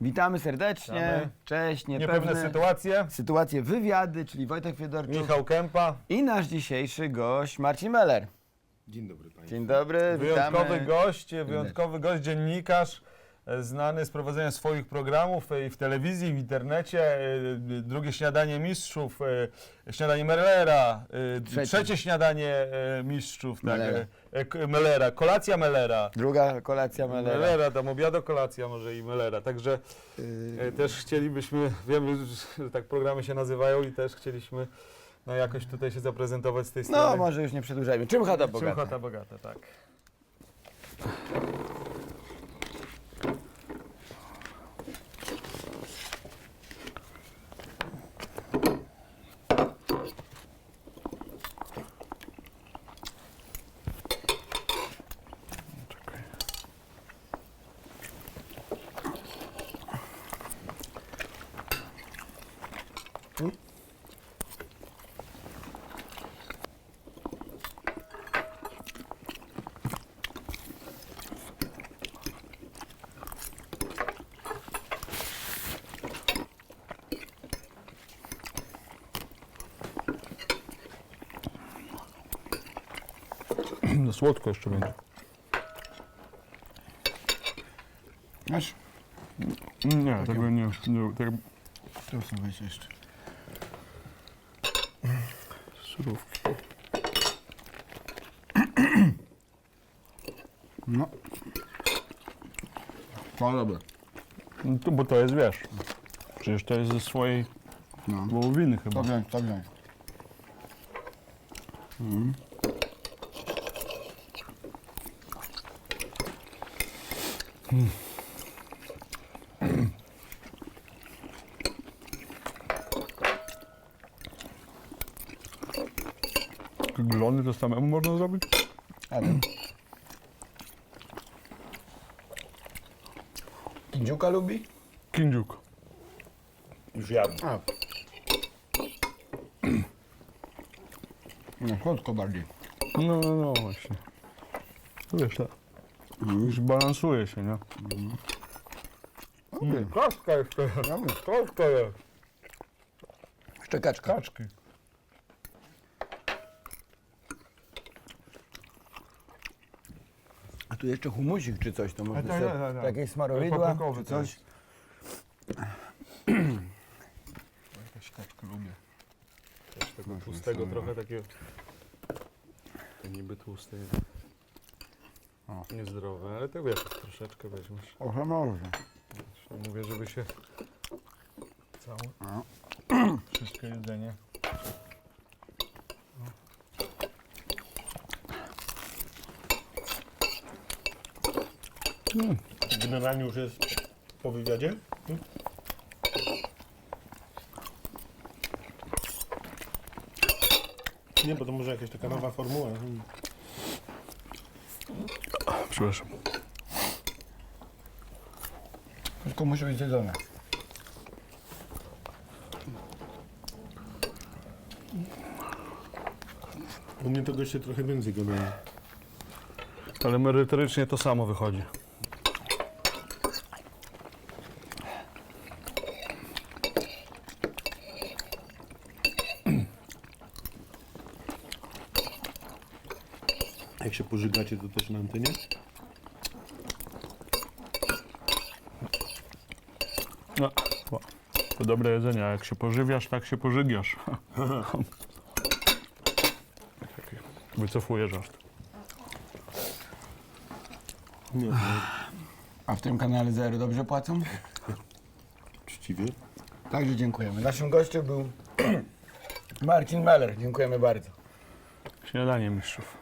Witamy serdecznie. Witamy. Cześć, Niepewne niepewne sytuacje. sytuacje, wywiady, czyli Wojtek Fiedorczuk Michał Kępa. i nasz dzisiejszy gość Marcin Meller. Dzień dobry Państwu. Dzień dobry, Wyjątkowy witamy. gość, wyjątkowy gość, dziennikarz, znany z prowadzenia swoich programów e, i w telewizji, w internecie. e, Drugie śniadanie mistrzów, e, śniadanie Mellera, Trzecie. trzecie śniadanie mistrzów, tak, Mellera. kolacja Mellera. Druga kolacja Mellera. Mellera, tam obiado, kolacja może i Mellera. Także e, też chcielibyśmy, wiemy, że tak programy się nazywają i też chcieliśmy no, jakoś tutaj się zaprezentować z tej strony. No, może już nie przedłużajmy. Czym chata Czym bogata? chata bogata, tak. Jeszcze będzie. Masz? Nie, tego nie, nie tego Tu są weź jeszcze. surówki. No. To dobre. No to, bo to jest, wiesz, przecież to jest ze swojej No. wołowiny chyba. To wziąć, to wziąć. Glony to samemu można zrobić? Ale. Dziuka lubi? Kindziuk. Już jadł. A. No, słodko bardziej. No, no, no właśnie. Wiesz, tak. Już balansuje się, nie? Okej. Kaczka jeszcze jest. Kaczka jest. Szczekaczka. Kaczki. A tu jeszcze humusik czy coś, to może tak, sobie tak, tak, tak. jakieś smarowidła Paprykowy czy to coś. Jakaś kaczkę lubię. Też tego tłustego trochę takiego. To niby tłuste jest. O. Niezdrowe, ale to wiesz, troszeczkę weźmiesz. O, może. Ja mówię, żeby się całe No. wszystkie jedzenie. Generalnie już jest po wywiadzie? Nie, bo to może jakaś taka nowa formuła. Przepraszam. Wszystko musi być zjedzone. U mnie to goście trochę więcej gadają. Ale merytorycznie to samo wychodzi. Jak się pożygacie, to też na antenie? No, bo to dobre jedzenie, a jak się pożywiasz, tak się pożygiasz. Taki Wycofuję żart. Nie, no, A w tym kanale Zero dobrze płacą? uczciwie. Także dziękujemy. Naszym gościem był Marcin Meller. Dziękujemy bardzo. Śniadanie mistrzów.